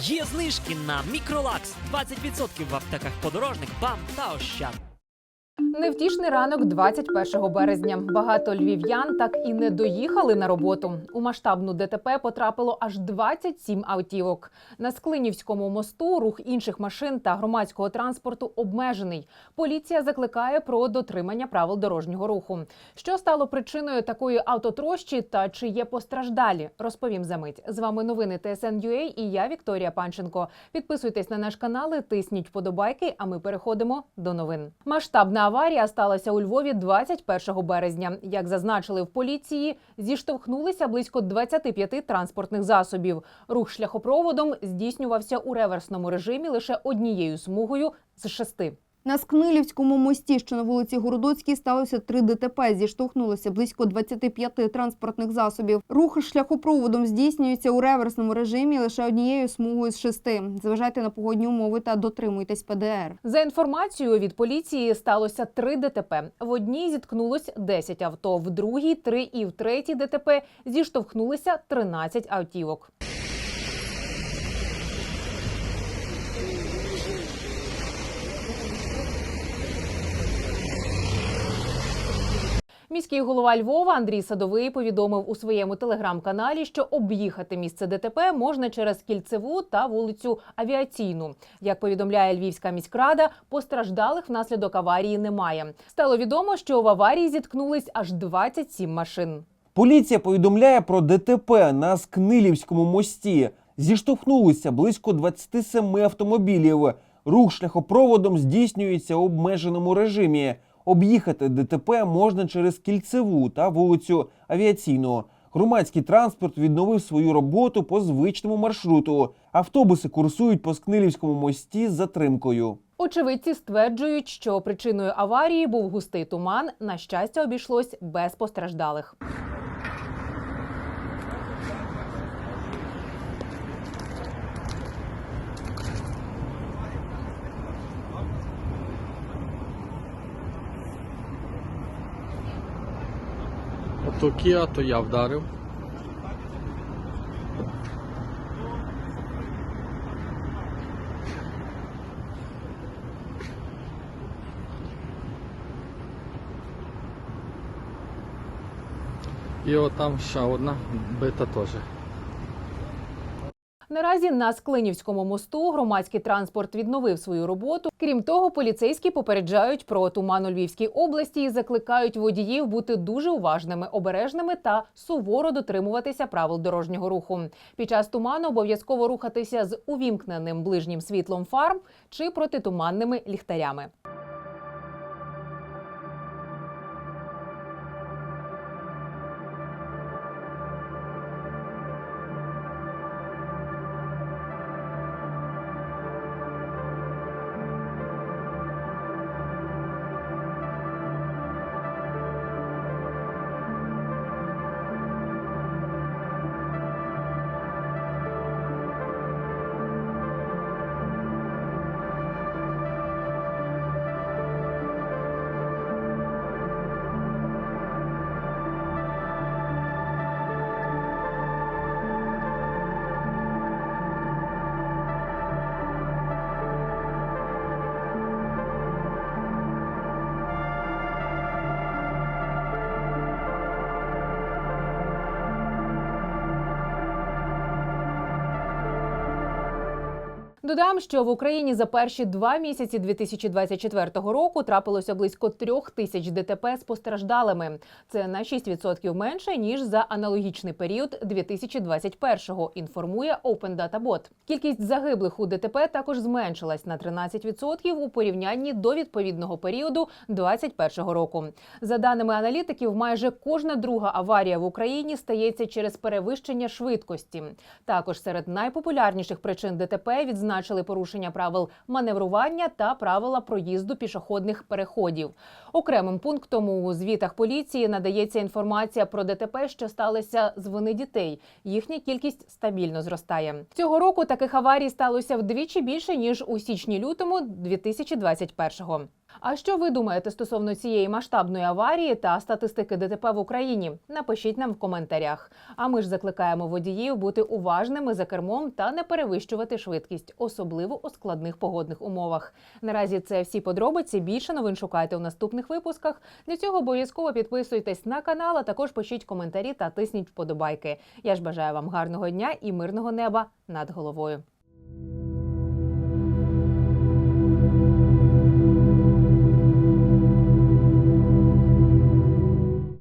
Є знижки на Мікролакс 20% в аптеках подорожник, БАМ та Ощад. Невтішний ранок 21 березня. Багато львів'ян так і не доїхали на роботу. У масштабну ДТП потрапило аж 27 автівок. На Склинівському мосту рух інших машин та громадського транспорту обмежений. Поліція закликає про дотримання правил дорожнього руху. Що стало причиною такої автотрощі та чи є постраждалі? Розповім за мить. З вами новини ТСН.UA і я Вікторія Панченко. Підписуйтесь на наш канал, тисніть вподобайки. А ми переходимо до новин. Масштабна аварія сталася у Львові 21 березня. Як зазначили в поліції, зіштовхнулися близько 25 транспортних засобів. Рух шляхопроводом здійснювався у реверсному режимі лише однією смугою з шести. На Скнилівському мості, що на вулиці Городоцькій, сталося три ДТП. Зіштовхнулося близько 25 транспортних засобів. Рух шляхопроводом здійснюється у реверсному режимі лише однією смугою з шести. Зважайте на погодні умови та дотримуйтесь ПДР. За інформацією від поліції сталося три ДТП. В одній зіткнулось 10 авто, в другій три і в третій ДТП зіштовхнулися 13 автівок. Міський голова Львова Андрій Садовий повідомив у своєму телеграм-каналі, що об'їхати місце ДТП можна через кільцеву та вулицю Авіаційну. Як повідомляє Львівська міськрада, постраждалих внаслідок аварії немає. Стало відомо, що в аварії зіткнулись аж 27 машин. Поліція повідомляє про ДТП на Скнилівському мості. Зіштовхнулися близько 27 автомобілів. Рух шляхопроводом здійснюється в обмеженому режимі. Об'їхати ДТП можна через кільцеву та вулицю Авіаційну. Громадський транспорт відновив свою роботу по звичному маршруту. Автобуси курсують по Скнилівському мості з затримкою. Очевидці стверджують, що причиною аварії був густий туман. На щастя, обійшлось без постраждалих. Ото Кіа, то я вдарив. І отам ще одна бита теж. Наразі на Склинівському мосту громадський транспорт відновив свою роботу. Крім того, поліцейські попереджають про туман у Львівській області і закликають водіїв бути дуже уважними, обережними та суворо дотримуватися правил дорожнього руху. Під час туману обов'язково рухатися з увімкненим ближнім світлом фар чи протитуманними ліхтарями. Додам, що в Україні за перші два місяці 2024 року трапилося близько трьох тисяч ДТП з постраждалими. Це на 6% менше ніж за аналогічний період 2021-го, Інформує Open Data Bot. Кількість загиблих у ДТП також зменшилась на 13% у порівнянні до відповідного періоду 2021 року. За даними аналітиків, майже кожна друга аварія в Україні стається через перевищення швидкості. Також серед найпопулярніших причин ДТП відзначили порушення правил маневрування та правила проїзду пішохідних переходів. Окремим пунктом у звітах поліції надається інформація про ДТП, що сталося з вини дітей. Їхня кількість стабільно зростає. Цього року таких аварій сталося вдвічі більше ніж у січні-лютому 2021-го. А що ви думаєте стосовно цієї масштабної аварії та статистики ДТП в Україні? Напишіть нам в коментарях. А ми ж закликаємо водіїв бути уважними за кермом та не перевищувати швидкість, особливо у складних погодних умовах. Наразі це всі подробиці. Більше новин шукайте у наступних випусках. Для цього обов'язково підписуйтесь на канал, а також пишіть коментарі та тисніть вподобайки. Я ж бажаю вам гарного дня і мирного неба над головою.